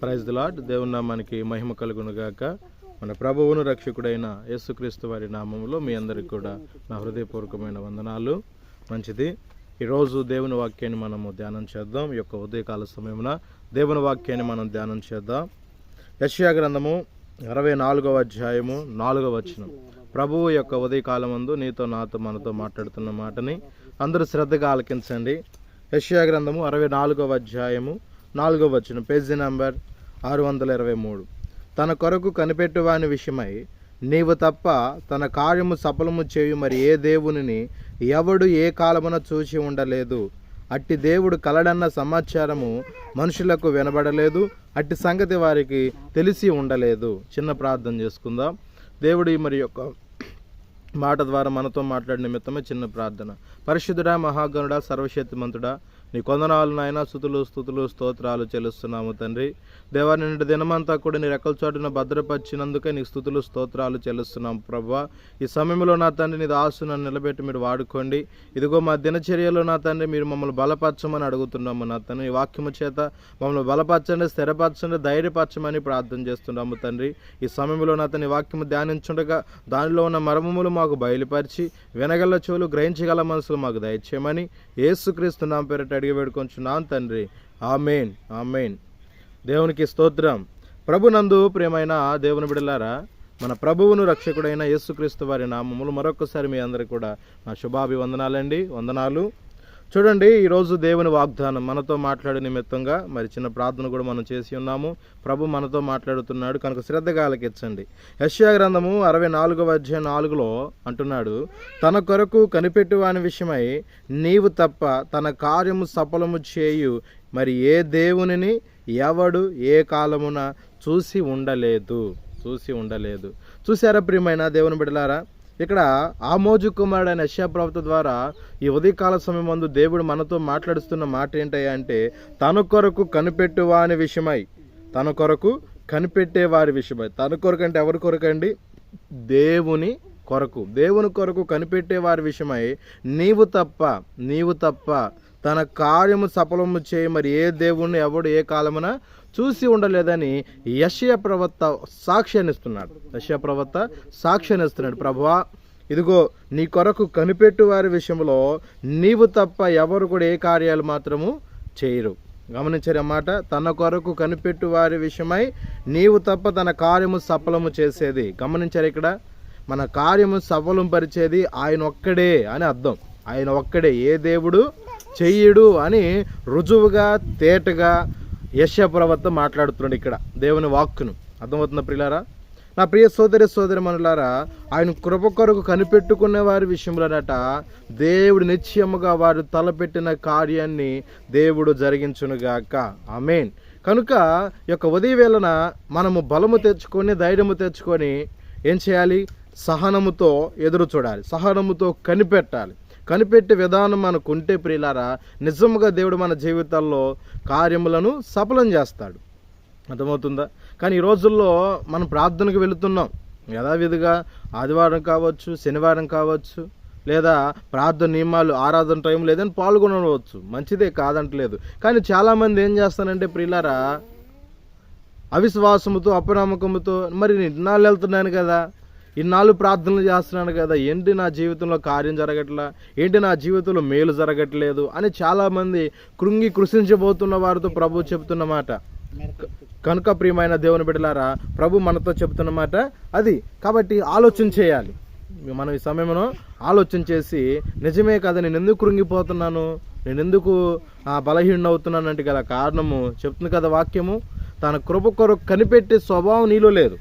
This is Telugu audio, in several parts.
ప్రైజ్ ది లాడ్ దేవుని నామానికి మహిమ కలుగునుగాక. మన ప్రభువును రక్షకుడైన యేసుక్రీస్తు వారి నామంలో మీ అందరికి కూడా నా హృదయపూర్వకమైన వందనాలు. మంచిది. ఈరోజు దేవుని వాక్యాన్ని మనము ధ్యానం చేద్దాం. ఈ యొక్క ఉదయకాల సమయమున దేవుని వాక్యాన్ని మనం ధ్యానం చేద్దాం. యశ్యా గ్రంథము అరవై నాలుగవ అధ్యాయము నాలుగవ వచనం. ప్రభువు యొక్క ఉదయకాలమందు నీతో నాతో మనతో మాట్లాడుతున్న మాటని అందరూ శ్రద్ధగా ఆలకించండి. యశ్యా గ్రంథము అరవై నాలుగవ అధ్యాయము నాలుగో వచ్చిన పేజీ నంబర్ ఆరు వందల ఇరవై మూడు. తన కొరకు కనిపెట్టువాని విషయమై నీవు తప్ప తన కార్యము సఫలము చేయు మరి ఏ దేవునిని ఎవడు ఏ కాలమున చూసి ఉండలేదు. అట్టి దేవుడు కలడన్న సమాచారము మనుషులకు వినబడలేదు అట్టి సంగతి వారికి తెలిసి ఉండలేదు. చిన్న ప్రార్థన చేసుకుందాం. దేవుడి మరి యొక్క మాట ద్వారా మనతో మాట్లాడిన నిమిత్తమే చిన్న ప్రార్థన. పరిశుద్ధుడా మహాగణుడా సర్వశక్తిమంతుడా నీ కొందనాలు నాయన స్థుతులు స్థుతులు స్తోత్రాలు చెల్లిస్తున్నాము తండ్రి. దేవా నిన్నటి దినమంతా కూడా నీ రెక్కల చోటున భద్రపరిచినందుకే నీ స్థుతులు స్తోత్రాలు చెల్లిస్తున్నాం ప్రభా. ఈ సమయంలో నా తండ్రి నీ దాసును నిలబెట్టి మీరు వాడుకోండి. ఇదిగో మా దినచర్యలో నా తండ్రి మీరు మమ్మల్ని బలపరచమని అడుగుతున్నాము నా తండ్రి. ఈ వాక్యము చేత మమ్మల్ని బలపరచండి స్థిరపరచండి ధైర్యపరచమని ప్రార్థన చేస్తున్నాము తండ్రి. ఈ సమయంలో నా తండ్రి వాక్యము ధ్యానించుండగా దానిలో ఉన్న మర్మములు మాకు బయలుపరిచి వినగల చెవులు గ్రహించగల మనసులు మాకు దయచేయమని ఏసుక్రీస్తు నా పేరిట అడిగి పెడుకొంచున్నాను తండ్రి. Amen amen. దేవునికి స్తోత్రం. ప్రభునందు ప్రియమైన దేవుని బిడలారా మన ప్రభువును రక్షకుడైన యేసుక్రీస్తు వారి నామములు మరొకసారి మీ అందరికి కూడా నా శుభాభివందనాలండి వందనాలు. చూడండి ఈరోజు దేవుని వాగ్దానం మనతో మాట్లాడే నిమిత్తంగా మరి చిన్న ప్రార్థన కూడా మనం చేసి ఉన్నాము. ప్రభు మనతో మాట్లాడుతున్నాడు. కనుక శ్రద్ధగా ఆలకించండి. యశ్యా గ్రంథము అరవై నాలుగవ అధ్యాయం నాలుగులో అంటున్నాడు తన కొరకు కనిపెట్టువాని విషయమై నీవు తప్ప తన కార్యము సఫలము చేయు మరి ఏ దేవునిని ఎవడు ఏ కాలమున చూసి ఉండలేదు. చూసి ఉండలేదు. చూసారా ప్రియమైన దేవుని బిడలారా ఇక్కడ ఆమోజు కుమారుడైన యశ్యా ప్రవక్త ద్వారా ఈ ఉదయకాల సమయం ముందు దేవుడు మనతో మాట్లాడుతున్న మాట ఏంటయ్యా అంటే తన కొరకు కనిపెట్టువాని విషయమై తన కొరకు కనిపెట్టే వారి విషయమై. తన కొరకు అంటే ఎవరి కొరకు అండి? దేవుని కొరకు. దేవుని కొరకు కనిపెట్టే వారి విషయమై నీవు తప్ప నీవు తప్ప తన కార్యము సఫలము చేయి. మరి ఏ దేవుణ్ణి ఎవడు ఏ కాలమున చూసి ఉండలేదని యశయ ప్రవక్త సాక్ష్యాన్ని ఇస్తున్నాడు యశయ ప్రవక్త సాక్ష్యాన్ని ఇస్తున్నాడు ప్రభువా ఇదిగో నీ కొరకు కనిపెట్టు వారి విషయంలో నీవు తప్ప ఎవరు కూడా ఏ కార్యాలు మాత్రము చేయరు. గమనించారు అన్నమాట తన కొరకు కనిపెట్టు వారి విషయమై నీవు తప్ప తన కార్యము సఫలము చేసేది. గమనించారు ఇక్కడ? మన కార్యము సఫలం పరిచేది ఆయన ఒక్కడే అని అర్థం. ఆయన ఒక్కడే ఏ దేవుడు చెయ్యడు అని రుజువుగా తేటగా యశ మాట్లాడుతున్నాడు ఇక్కడ దేవుని వాక్కును. అర్థమవుతున్న ప్రియులారా? నా ప్రియ సోదరి సోదరి మనులారా ఆయన కృప కొరకు కనిపెట్టుకునే వారి విషయంలోనట దేవుడు నిశ్చయముగా వారు తలపెట్టిన కార్యాన్ని దేవుడు జరిగించునుగాక. ఆమెన్. కనుక యొక్క ఉదయవేళన మనము బలము తెచ్చుకొని ధైర్యము తెచ్చుకొని ఏం చేయాలి? సహనముతో ఎదురు చూడాలి. సహనముతో కనిపెట్టాలి. కనిపెట్టే విధానం మనకుంటే ప్రియులారా నిజముగా దేవుడు మన జీవితాల్లో కార్యములను సఫలం చేస్తాడు. అర్థమవుతుందా? కానీ ఈ రోజుల్లో మనం ప్రార్థనకు వెళుతున్నాం. యథావిధిగా ఆదివారం కావచ్చు శనివారం కావచ్చు లేదా ప్రార్థన నియమాలు ఆరాధన టైం లేదని పాల్గొనవచ్చు. మంచిదే కాదంటలేదు. కానీ చాలామంది ఏం చేస్తానంటే ప్రియులారా అవిశ్వాసముతో అపనమ్మకముతో మరి ఇన్నాళ్ళు వెళ్తున్నాను కదా ఇన్నాళ్ళు ప్రార్థనలు చేస్తున్నాను కదా ఏంటి నా జీవితంలో కార్యం జరగట్లా? ఏంటి నా జీవితంలో మేలు జరగట్లేదు? అని చాలామంది కృంగి కృషించబోతున్న వారితో ప్రభు చెబుతున్నమాట కనుక ప్రియమైన దేవుని బిడ్డలారా ప్రభు మనతో చెబుతున్నమాట అది. కాబట్టి ఆలోచన చేయాలి. మనం ఈ సమయంలో ఆలోచన చేసి నిజమే కదా నేను ఎందుకు కృంగిపోతున్నాను? నేను ఎందుకు బలహీన అవుతున్నానంటే గల కారణము చెప్తుంది కదా వాక్యము. తన కృప కొరకు కనిపెట్టే స్వభావం నీలో లేదు.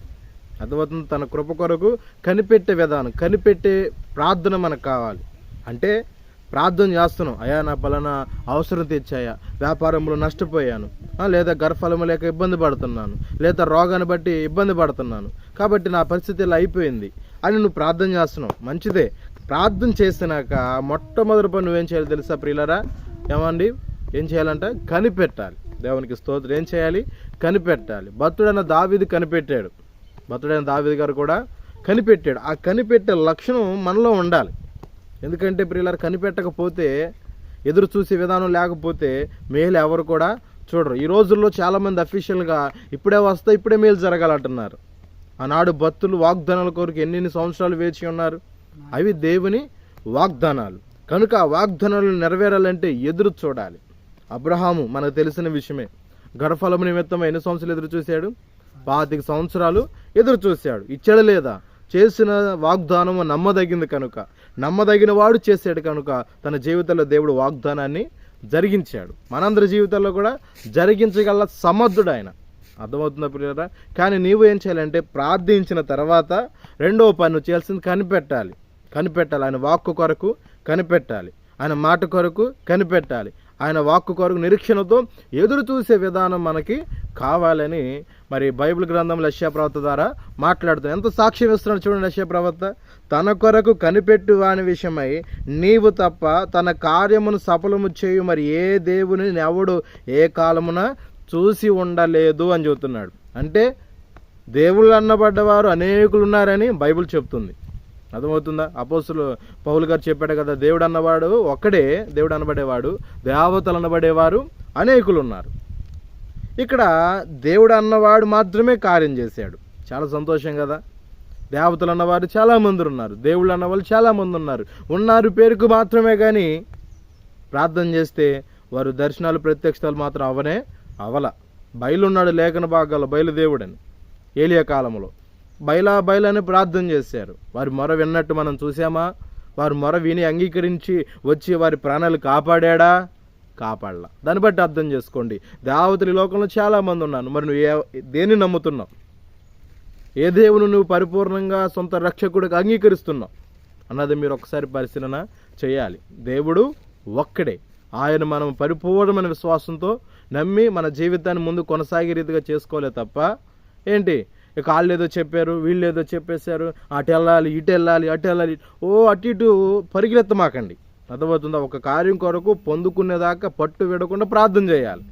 అర్థమవుతుంది? తన కృప కొరకు కనిపెట్టే విధానం కనిపెట్టే ప్రార్థన మనకు కావాలి. అంటే ప్రార్థన చేస్తున్నాం. అయా నా పలానా అవసరం తెచ్చాయా వ్యాపారంలో నష్టపోయాను. లేదా గర్భఫలము లేక ఇబ్బంది పడుతున్నాను. లేదా రోగాన్ని బట్టి ఇబ్బంది పడుతున్నాను. కాబట్టి నా పరిస్థితి ఇలా అయిపోయింది అని నువ్వు ప్రార్థన చేస్తున్నావు. మంచిదే. ప్రార్థన చేసినాక మొట్టమొదటి పని నువ్వేం చేయాలి తెలుసా ప్రియులరా? ఏమండి? ఏం చేయాలంటే? కనిపెట్టాలి. దేవునికి స్తోత్రం. ఏం చేయాలి? కనిపెట్టాలి. భక్తుడన్న దావిది కనిపెట్టాడు. భర్తడైన దావేది గారు కూడా కనిపెట్టాడు. ఆ కనిపెట్టే లక్షణం మనలో ఉండాలి. ఎందుకంటే ప్రియులారు కనిపెట్టకపోతే ఎదురు చూసే విధానం లేకపోతే మేలు ఎవరు కూడా చూడరు. ఈ రోజుల్లో చాలామంది అఫీషియల్గా ఇప్పుడే వస్తే ఇప్పుడే మేలు జరగాలంటున్నారు. ఆనాడు భక్తులు వాగ్దానాల కొరకు ఎన్ని సంవత్సరాలు వేచి ఉన్నారు? అవి దేవుని వాగ్దానాలు. కనుక ఆ వాగ్దానాలు నెరవేరాలంటే ఎదురు చూడాలి. అబ్రహాము మనకు తెలిసిన విషయమే. గర్భఫలము నిమిత్తం ఎన్ని సంవత్సరాలు ఎదురు చూశాడు? పాతిక సంవత్సరాలు ఎదురు చూశాడు. ఇచ్చాడు లేదా? చేసిన వాగ్దానము నమ్మదగింది కనుక. నమ్మదగిన వాడు చేశాడు కనుక తన జీవితంలో దేవుడు వాగ్దానాన్ని జరిగించాడు. మనందరి జీవితాల్లో కూడా జరిగించగల సమర్థుడు ఆయన. అర్థమవుతుందా పిల్లరా కానీ నీవు ఏం చేయాలంటే ప్రార్థించిన తర్వాత రెండవ పని నువ్వు చేయాల్సింది కనిపెట్టాలి. కనిపెట్టాలి. ఆయన వాక్కు కొరకు కనిపెట్టాలి. ఆయన మాట కొరకు కనిపెట్టాలి. ఆయన వాక్కు కొరకు నిరీక్షణతో ఎదురు చూసే విధానం మనకి కావాలని మరి బైబిల్ గ్రంథం లక్ష్య ప్రవక్త ద్వారా మాట్లాడుతాం ఎంత సాక్ష్యం ఇస్తున్నాడు చూడండి లక్ష్య ప్రవక్త. తన కొరకు కనిపెట్టు అని విషయమై నీవు తప్ప తన కార్యమును సఫలము చేయు మరి ఏ దేవుని ఎవడు ఏ కాలమున చూసి ఉండలేదు అని చెబుతున్నాడు. అంటే దేవుళ్ళు అన్నబడ్డవారు అనేకులు ఉన్నారని బైబిల్ చెప్తుంది అర్థమవుతుందా? అపోసులు పౌలు గారు చెప్పాడు కదా దేవుడు అన్నవాడు ఒక్కడే దేవుడు అనబడేవాడు దేవతలు అనబడేవారు అనేకులు ఉన్నారు. ఇక్కడ దేవుడు అన్నవాడు మాత్రమే కార్యం చేశాడు. చాలా సంతోషం కదా. దేవతలు అన్నవారు చాలామంది ఉన్నారు. దేవుళ్ళు అన్నవాళ్ళు చాలామంది ఉన్నారు. ఉన్నారు పేరుకు మాత్రమే కానీ ప్రార్థన చేస్తే వారు దర్శనాలు ప్రత్యక్షాలు మాత్రం అవనే అవల. బయలున్నాడు లేఖన భాగాలు బయలుదేవుడని ఏలియా కాలంలో బయలా బయలని ప్రార్థన చేశారు. వారి మొర విన్నట్టు మనం చూసామా వారి మొర విని అంగీకరించి వచ్చి వారి ప్రాణాలు కాపాడాడా? కాపాడలా. దాన్ని బట్టి అర్థం చేసుకోండి. దేవతలు ఈ లోకంలో చాలామంది ఉన్నారు. మరి నువ్వు ఏ దేన్ని నమ్ముతున్నావు? ఏ దేవుని నువ్వు పరిపూర్ణంగా సొంత రక్షకుడికి అంగీకరిస్తున్నావు? అన్నది మీరు ఒకసారి పరిశీలన చేయాలి. దేవుడు ఒక్కడే. ఆయన మనం పరిపూర్ణమైన విశ్వాసంతో నమ్మి మన జీవితాన్ని ముందు కొనసాగే రీతిగా చేసుకోలే తప్ప ఏంటి? కాళ్ళు వాళ్ళు ఏదో చెప్పారు వీళ్ళు ఏదో చెప్పేశారు అటు వెళ్ళాలి ఇటు వెళ్ళాలి అటు వెళ్ళాలి. ఓ అటు ఇటు పరిగెత్తమాకండి అర్థమవుతుందా? ఒక కార్యం కొరకు పొందుకునేదాకా పట్టు విడకుండా ప్రార్థన చేయాలి.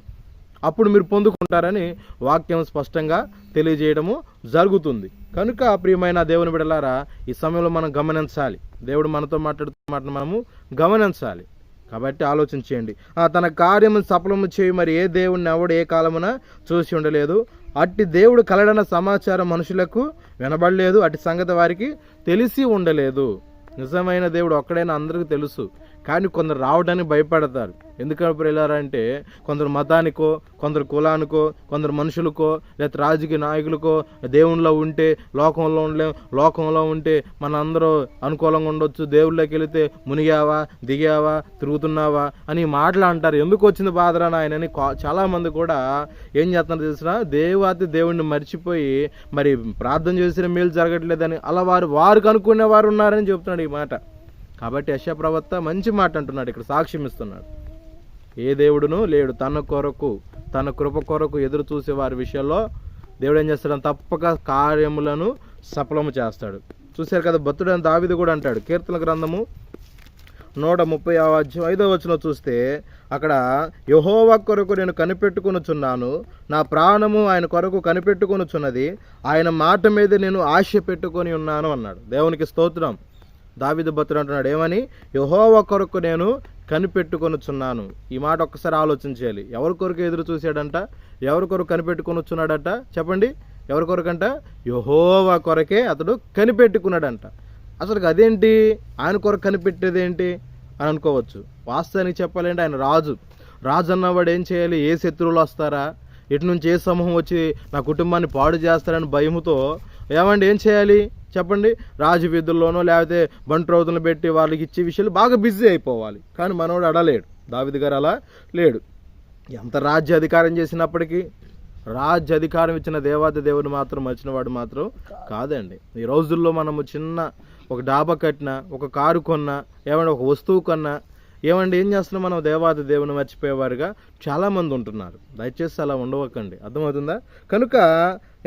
అప్పుడు మీరు పొందుకుంటారని వాక్యం స్పష్టంగా తెలియజేయడము జరుగుతుంది. కనుక ప్రియమైన దేవుని బిడలారా ఈ సమయంలో మనం గమనించాలి. దేవుడు మనతో మాట్లాడుతున్న మాట మనము గమనించాలి. కాబట్టి ఆలోచించేయండి ఆ తన కార్యము సఫలము చేయి మరి ఏ దేవుడిని ఎవడు ఏ కాలమున చూసి ఉండలేదు. అట్టి దేవుడు కలడన సమాచారం మనుషులకు వినబడలేదు. అట్టి సంగతి వారికి తెలిసి ఉండలేదు. నిజమైన దేవుడు ఒక్కడైనా అందరికీ తెలుసు. కానీ కొందరు రావడానికి భయపడతారు. ఎందుకంటే వెళ్ళారంటే కొందరు మతానికో కొందరు కులానికో కొందరు మనుషులకో లేకపోతే రాజకీయ నాయకులకో దేవునిలో ఉంటే లోకంలో ఉండలేం లోకంలో ఉంటే మన అందరూ అనుకూలంగా ఉండొచ్చు. దేవుళ్ళకి వెళితే మునిగావా దిగావా తిరుగుతున్నావా అని మాటలు అంటారు ఎందుకు వచ్చింది బాధరా నాయనని కా- చాలామంది కూడా ఏం చేస్తున్నారు తెలిసిన దేవాతి దేవుణ్ణి మర్చిపోయి మరి ప్రార్థన చేసిన మేలు జరగట్లేదని అలా వారు వారికి అనుకునే వారు ఉన్నారని చెప్తున్నాడు ఈ మాట. కాబట్టి యశప్రవక్త మంచి మాట అంటున్నాడు ఇక్కడ సాక్ష్యం ఇస్తున్నాడు. ఏ దేవుడును లేడు తన కొరకు తన కృప కొరకు ఎదురు చూసే వారి విషయంలో దేవుడు ఏం చేస్తాడు? తప్పక కార్యములను సఫలము చేస్తాడు. చూశారు కదా భక్తుడైన దావిది కూడా అంటాడు కీర్తన గ్రంథము నూట ముప్పై అధ్యాయం ఐదో వచ్చిన చూస్తే అక్కడ యహోవా కొరకు నేను కనిపెట్టుకొనుచున్నాను నా ప్రాణము ఆయన కొరకు కనిపెట్టుకొనుచున్నది ఆయన మాట మీద నేను ఆశ పెట్టుకొని ఉన్నాను అన్నాడు. దేవునికి స్తోత్రం. దావిద భక్తుడు అంటున్నాడు ఏమని? యహోవ కొరకు నేను కనిపెట్టుకొనుచున్నాను. ఈ మాట ఒక్కసారి ఆలోచన చేయాలి. ఎవరి కొరకు ఎదురు చూశాడంట? ఎవరి కొరకు కనిపెట్టుకొనుచున్నాడట? చెప్పండి. ఎవరి కొరకంట? యహోవా కొరకే అతడు కనిపెట్టుకున్నాడంట. అసలు అదేంటి? ఆయన కొరకు కనిపెట్టేది ఏంటి అని అనుకోవచ్చు. వాస్తవానికి చెప్పాలంటే ఆయన రాజు. రాజు అన్నవాడు ఏం చేయాలి? ఏ శత్రువులు వస్తారా? ఇటు నుంచి ఏ సమూహం వచ్చి నా కుటుంబాన్ని పాడు చేస్తారని భయముతో ఏమండి ఏం చేయాలి? చెప్పండి. రాజు వీధుల్లోనో లేకపోతే బంట్రోతులను పెట్టి వాళ్ళకి ఇచ్చే విషయాలు బాగా బిజీ అయిపోవాలి. కానీ మనోడు అడలేడు దావిది గారు అలా లేడు. ఎంత రాజ్య అధికారం చేసినప్పటికీ రాజ్య అధికారం ఇచ్చిన దేవాది దేవుని మాత్రం మర్చినవాడు మాత్రం కాదండి. ఈ రోజుల్లో మనము చిన్న ఒక డాబా కట్టినా ఒక కారు కొన్నా ఏమైనా ఒక వస్తువు కొన్నా ఏమండి ఏం చేస్తున్నాం? మనం దేవాది దేవుని మర్చిపోయేవారుగా చాలామంది ఉంటున్నారు. దయచేసి అలా ఉండవకండి. అర్థమవుతుందా? కనుక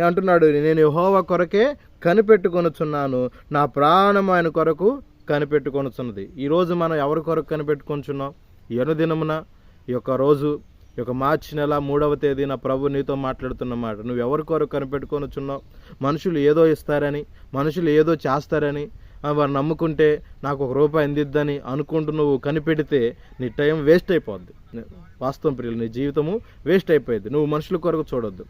అంటున్నాడు నేను యెహోవా కొరకే కనిపెట్టుకొనుచున్నాను. నా ప్రాణం ఆయన కొరకు కనిపెట్టుకొనుచున్నది. ఈరోజు మనం ఎవరి కొరకు కనిపెట్టుకొనుచున్నాం? ఎనదినమున ఈ యొక్క రోజు ఈ యొక్క మార్చి నెల మూడవ తేదీన ప్రభు నీతో మాట్లాడుతున్న మాట. నువ్వు ఎవరి కొరకు కనిపెట్టుకొనుచున్నావు? మనుషులు ఏదో ఇస్తారని మనుషులు ఏదో చేస్తారని వారు నమ్ముకుంటే నాకు ఒక రూపాయి అందిద్దని అనుకుంటూ నువ్వు కనిపెడితే నీ టైం వేస్ట్ అయిపోద్ది. వాస్తవం ప్రియులు నీ జీవితము వేస్ట్ అయిపోయింది. నువ్వు మనుషుల కొరకు చూడొద్దు.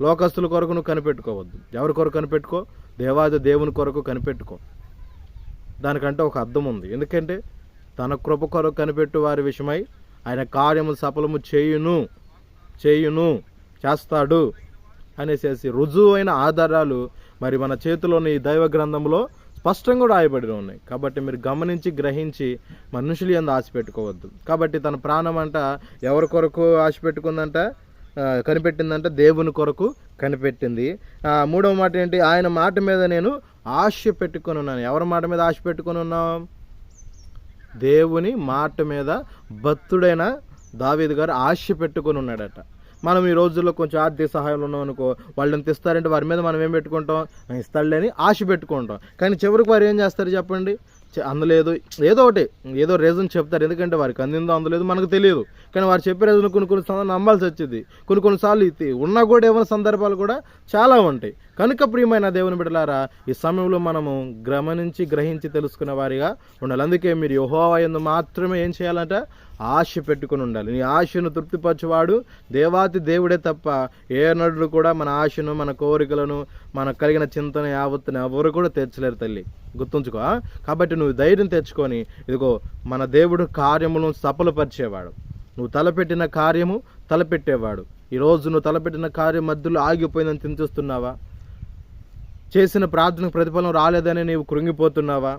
లోకస్తుల కొరకు నువ్వు కనిపెట్టుకోవద్దు. ఎవరి కొరకు కనిపెట్టుకో? దేవాది దేవుని కొరకు కనిపెట్టుకో. దానికంటే ఒక అర్థం ఉంది. ఎందుకంటే తన కృప కొరకు కనిపెట్టు వారి విషయమై ఆయన కార్యము సఫలము చేయును చేయును చేస్తాడు అనేసేసి రుజువైన ఆధారాలు మరి మన చేతిలోని ఈ దైవ గ్రంథంలో స్పష్టంగా కూడా రాయబడి ఉన్నాయి. కాబట్టి మీరు గమనించి గ్రహించి మనుషులు ఎందు ఆశ పెట్టుకోవద్దు. కాబట్టి తన ప్రాణం అంట ఎవరి కొరకు ఆశ పెట్టుకుందంట? కనిపెట్టిందంట? దేవుని కొరకు కనిపెట్టింది. మూడవ మాట ఏంటి? ఆయన మాట మీద నేను ఆశ పెట్టుకొని ఉన్నాను. ఎవరి మాట మీద ఆశ పెట్టుకొని ఉన్నాం? దేవుని మాట మీద భక్తుడైన దావీదు గారు ఆశ పెట్టుకొని ఉన్నాడట. మనం ఈ రోజుల్లో కొంచెం ఆర్థిక సహాయంలో ఉన్నాం అనుకో వాళ్ళు ఎంత ఇస్తారంటే వారి మీద మనం ఏం పెట్టుకుంటాం? ఇస్తాడులేని ఆశ పెట్టుకుంటాం. కానీ చివరికి వారు ఏం చేస్తారు చెప్పండి? అందలేదు ఏదో ఒకటి ఏదో రీజన్ చెప్తారు. ఎందుకంటే వారికి అందిందో అందలేదు మనకు తెలియదు. కానీ వారు చెప్పే రీజన్ కొన్ని కొన్ని సార్లు నమ్మాల్సి వచ్చింది. కొన్ని కొన్నిసార్లు ఇది ఉన్నా కూడా ఏమైనా సందర్భాలు కూడా చాలా ఉంటాయి. కనుక ప్రియమైన దేవుని బిడ్డలారా ఈ సమయంలో మనము గమనించి గ్రహించి తెలుసుకునే వారిగా ఉండాలి. అందుకే మీరు యోహోవా ఎందు మాత్రమే ఏం చేయాలంటే? ఆశ పెట్టుకుని ఉండాలి. నీ ఆశను తృప్తిపరచువాడు దేవాతి దేవుడే తప్ప ఏ నటుడు కూడా మన ఆశను మన కోరికలను మన కలిగిన చింతన యావత్తుని ఎవరు కూడా తెచ్చలేరు తల్లి. గుర్తుంచుకో కాబట్టి నువ్వు ధైర్యం తెచ్చుకొని ఇదిగో మన దేవుడు కార్యములను సఫలపరిచేవాడు. నువ్వు తలపెట్టిన కార్యము తలపెట్టేవాడు. ఈరోజు నువ్వు తలపెట్టిన కార్యం మధ్యలో ఆగిపోయిందని చింతిస్తున్నావా? చేసిన ప్రార్థనకు ప్రతిఫలం రాలేదని నీవు కృంగిపోతున్నావా?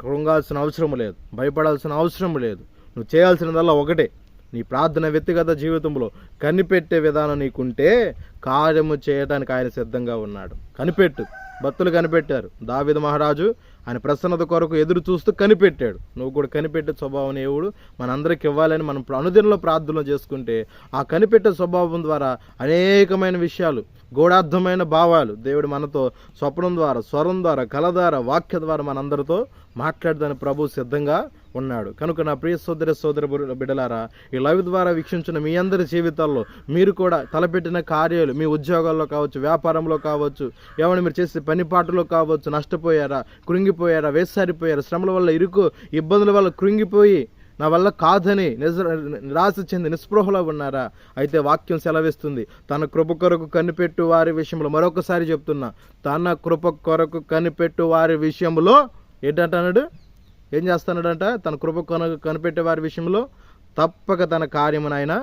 కృంగాల్సిన అవసరం లేదు. భయపడాల్సిన అవసరం లేదు. నువ్వు చేయాల్సినదల్లా ఒకటే. నీ ప్రార్థన వ్యక్తిగత జీవితంలో కనిపెట్టే విధానం నీకుంటే కార్యము చేయడానికి ఆయన సిద్ధంగా ఉన్నాడు. కనిపెట్టు. భక్తులు కనిపెట్టారు. దావిద మహారాజు ఆయన ప్రసన్నత కొరకు ఎదురు చూస్తూ కనిపెట్టాడు. నువ్వు కూడా కనిపెట్టే స్వభావం దేవుడు మనందరికి ఇవ్వాలని మనం అనుదినంలో ప్రార్థనలు చేసుకుంటే ఆ కనిపెట్టే స్వభావం ద్వారా అనేకమైన విషయాలు గూఢార్థమైన భావాలు దేవుడు మనతో స్వప్నం ద్వారా స్వరం ద్వారా కళ ద్వారా వాక్య ద్వారా మనందరితో మాట్లాడదని ప్రభు సిద్ధంగా ఉన్నాడు. కనుక నా ప్రియ సోదర సోదర బిడ్డలారా ఈ లైవ్ ద్వారా వీక్షించిన మీ అందరి జీవితాల్లో మీరు కూడా తలపెట్టిన కార్యాలు మీ ఉద్యోగాల్లో కావచ్చు వ్యాపారంలో కావచ్చు ఏమైనా మీరు చేసే పనిపాటులో కావచ్చు నష్టపోయారా కృంగిపోయారా వేసారిపోయారా శ్రమల వల్ల ఇరుకు ఇబ్బందుల వల్ల కృంగిపోయి నా వల్ల కాదని నిజ నిరాశ చెంది నిస్పృహలో ఉన్నారా? అయితే వాక్యం సెలవిస్తుంది. తన కృప కొరకు కనిపెట్టు వారి విషయంలో మరొకసారి చెప్తున్నా. తన కృప కొరకు కనిపెట్టు వారి విషయంలో ఏంటంటున్నాడు? ఏం చేస్తున్నాడంట? తన కృప కను కనిపెట్టే వారి విషయంలో తప్పక తన కార్యమునైన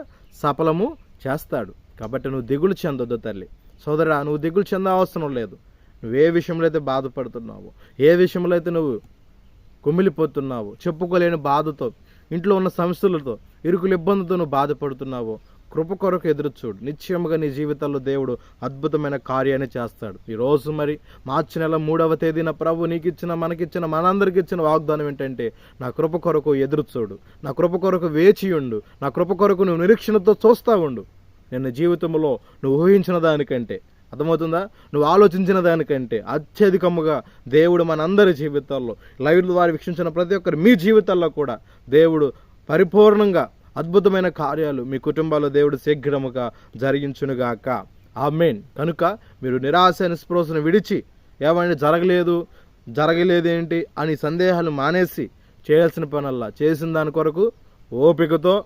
సఫలము చేస్తాడు. కాబట్టి నువ్వు దిగులు చెందొద్దు తల్లి. సోదరా నువ్వు దిగులు చెంద అవసరం లేదు. నువ్వు ఏ విషయంలో అయితే బాధపడుతున్నావో ఏ విషయంలో అయితే నువ్వు కుమిలిపోతున్నావు చెప్పుకోలేని బాధతో ఇంట్లో ఉన్న సమస్యలతో ఇరుకుల ఇబ్బందితో నువ్వు బాధపడుతున్నావో కృప కొరకు ఎదురు చూడు. నిశ్చయముగా నీ జీవితంలో దేవుడు అద్భుతమైన కార్యాన్ని చేస్తాడు. ఈ రోజు మరి మార్చి నెల మూడవ తేదీన ప్రభు నీకు ఇచ్చిన మనకిచ్చిన మనందరికి ఇచ్చిన వాగ్దానం ఏంటంటే నా కృప కొరకు ఎదురు చూడు. నా కృప కొరకు వేచి ఉండు. నా కృప కొరకు నువ్వు నిరీక్షణతో చూస్తూ ఉండు. నిన్న జీవితంలో నువ్వు ఊహించిన దానికంటే అర్థమవుతుందా? నువ్వు ఆలోచించిన దానికంటే అత్యధికముగా దేవుడు మనందరి జీవితాల్లో లైవ్ ద్వారా వీక్షించిన ప్రతి ఒక్కరు మీ జీవితాల్లో కూడా దేవుడు పరిపూర్ణంగా అద్భుతమైన కార్యాలు మీ కుటుంబాల్లో దేవుడు శీఘ్రముగా జరిగించునుగాక. ఆమెన్. కనుక మీరు నిరాశ నిస్పృహను విడిచి ఏమైనా జరగలేదు జరగలేదేంటి అని సందేహాలు మానేసి చేయాల్సిన పనల్లా చేసిన దాని కొరకు ఓపికతో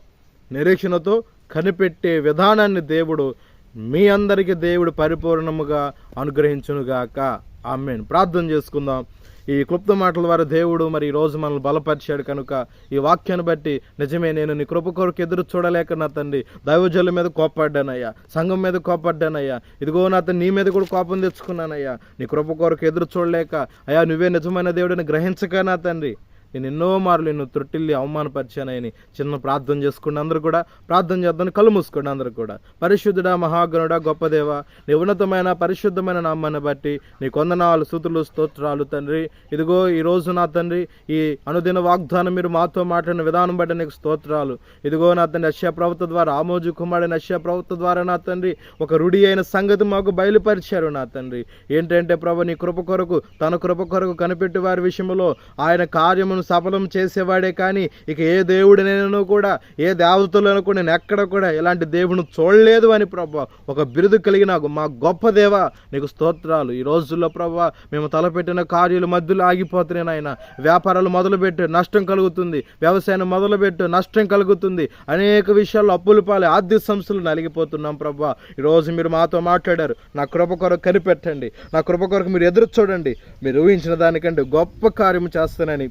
నిరీక్షణతో కనిపెట్టే విధానాన్ని దేవుడు మీ అందరికీ దేవుడు పరిపూర్ణముగా అనుగ్రహించునుగాక. ఆమెన్. ప్రార్థన చేసుకుందాం. ఈ క్లుప్త మాటల ద్వారా దేవుడు మరి ఈరోజు రోజు మనల్ని బలపరిచాడు కనుక ఈ వాక్యాన్ని బట్టి నిజమే నేను నీ కృప కొరకు ఎదురు చూడలేక నా తండ్రి దైవజనుల మీద కోపడ్డానయ్యా సంఘం మీద కోపడ్డానయ్యా ఇదిగో నా తను నీ మీద కూడా కోపం తెచ్చుకున్నానయ్యా. నీ కృప కొరకు ఎదురు చూడలేక అయ్యా నువ్వే నిజమైన దేవుడిని గ్రహించక నా తండ్రి. నేను ఎన్నో మార్లు నిన్ను త్రొట్టిల్లి అవమానపరిచానని చిన్న ప్రార్థన చేసుకోండి అందరూ కూడా ప్రార్థన చేద్దాం కళ్ళు మూసుకోండి అందరూ కూడా. పరిశుద్ధుడా మహాగణుడా గొప్ప దేవ నీ ఉన్నతమైన పరిశుద్ధమైన నామాన్ని బట్టి నీ కొందనాలు స్థుతులు స్తోత్రాలు తండ్రి. ఇదిగో ఈ రోజు నా తండ్రి ఈ అనుదిన వాగ్దానం మీరు మాతో మాట్లాడిన విధానం బట్టి నీకు స్తోత్రాలు. ఇదిగో నా తండ్రి అశ్యా ప్రవక్త ద్వారా ఆమోజు కుమారుడు అశ్యా ప్రవక్త ద్వారా నా తండ్రి ఒక రుడి అయిన సంగతి మాకు బయలుపరిచారు నా తండ్రి. ఏంటంటే ప్రభు నీ కృప కొరకు తన కృప కొరకు కనిపెట్టి వారి విషయంలో ఆయన కార్యము కార్యమును సఫలం చేసేవాడే కానీ ఇక ఏ దేవుడినైనా కూడా ఏ దేవతలను కూడా నేను ఎక్కడ కూడా ఇలాంటి దేవుని చూడలేదు అని ప్రభా ఒక బిరుదు కలిగిన మా గొప్ప దేవ నీకు స్తోత్రాలు. ఈ రోజుల్లో ప్రభా మేము తలపెట్టిన కార్యాలు మధ్యలో ఆగిపోతున్నాయి నాయన. వ్యాపారాలు మొదలుపెట్టు నష్టం కలుగుతుంది. వ్యవసాయం మొదలుపెట్టు నష్టం కలుగుతుంది. అనేక విషయాల్లో అప్పులు పాలే ఆర్థిక సంస్థలు నలిగిపోతున్నాం ప్రభా. ఈరోజు మీరు మాతో మాట్లాడారు. నా కృప కొరకు కనిపెట్టండి. నా కృప కొరకు మీరు ఎదురు చూడండి. మీరు ఊహించిన దానికంటే గొప్ప కార్యం చేస్తానని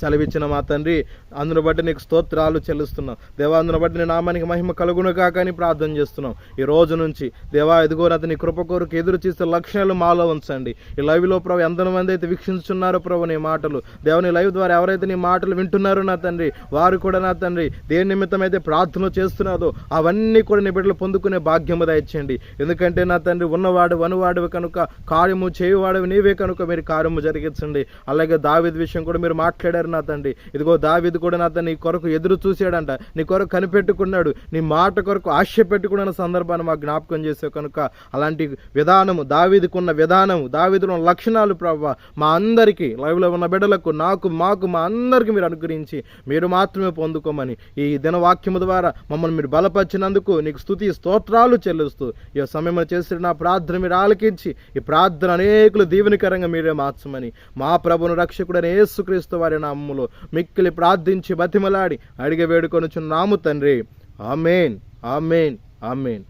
సెలవిచ్చిన మా తండ్రి అందును బట్టి నీకు స్తోత్రాలు చెల్లిస్తున్నాం. దేవా అందును బట్టి నీ నామానికి మహిమ కలుగును కాక అని ప్రార్థన చేస్తున్నాం. ఈ రోజు నుంచి దేవా ఎదుగో అతని కృప కొరకు ఎదురు చేసే లక్ష్యాలు మాలో ఉంచండి. ఈ లైవ్లో ప్రభు ఎంతమంది అయితే వీక్షించున్నారో ప్రభు నీ మాటలు. దేవుని లైవ్ ద్వారా ఎవరైతే నీ మాటలు వింటున్నారో నా తండ్రి వారు కూడా నా తండ్రి దేని నిమిత్తం అయితే ప్రార్థన చేస్తున్నారో అవన్నీ కూడా నీ బిడ్డలు పొందుకునే భాగ్యము దయచేయండి. ఎందుకంటే నా తండ్రి ఉన్నవాడు వనువాడు కనుక కార్యము చేయువాడు నీవే కనుక మీరు కార్యము జరిగించండి. అలాగే దావిద్ విషయం కూడా మీరు మాట్లాడారు. నా తండ్రి. ఇదిగో దావిది కూడా నా నీ కొరకు ఎదురు చూసాడంట నీ కొరకు కనిపెట్టుకున్నాడు. నీ మాట కొరకు ఆశ పెట్టుకున్న సందర్భాన్ని మాకు జ్ఞాపకం చేసే కనుక అలాంటి విధానము దావిదికున్న విధానము దావిదిలో ఉన్న లక్షణాలు ప్రభావ మా అందరికీ లైవ్లో ఉన్న బిడ్డలకు నాకు మాకు మా అందరికీ మీరు అనుగ్రహించి మీరు మాత్రమే పొందుకోమని ఈ దినవాక్యము ద్వారా మమ్మల్ని మీరు బలపరిచినందుకు నీకు స్తుతి స్తోత్రాలు చెల్లిస్తూ ఈ సమయంలో చేసిన నా ప్రార్థన మీరు ఆలకించి ఈ ప్రార్థన అనేకులు దీవెనకరంగా మీరే మార్చమని మా ప్రభును రక్షకుడైన యేసుక్రీస్తు వారి నా నామములో మిక్కిలి ప్రార్థించి బతిమలాడి అడిగి వేడుకొనుచున్నాము తండ్రి. ఆమెన్. ఆమెన్. ఆమెన్.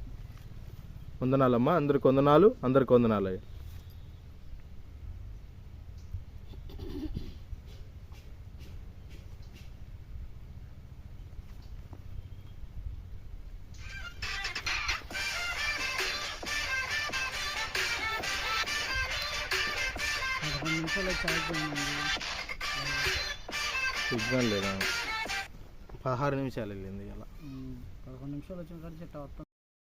వందనాలమ్మా. అందరికి వందనాలు. అందరికి వందనాలయ్యా. పదహారు నిమిషాలు వెళ్ళింది ఇలా. పదకొండు నిమిషాలు వచ్చిన కానీ చెట్ట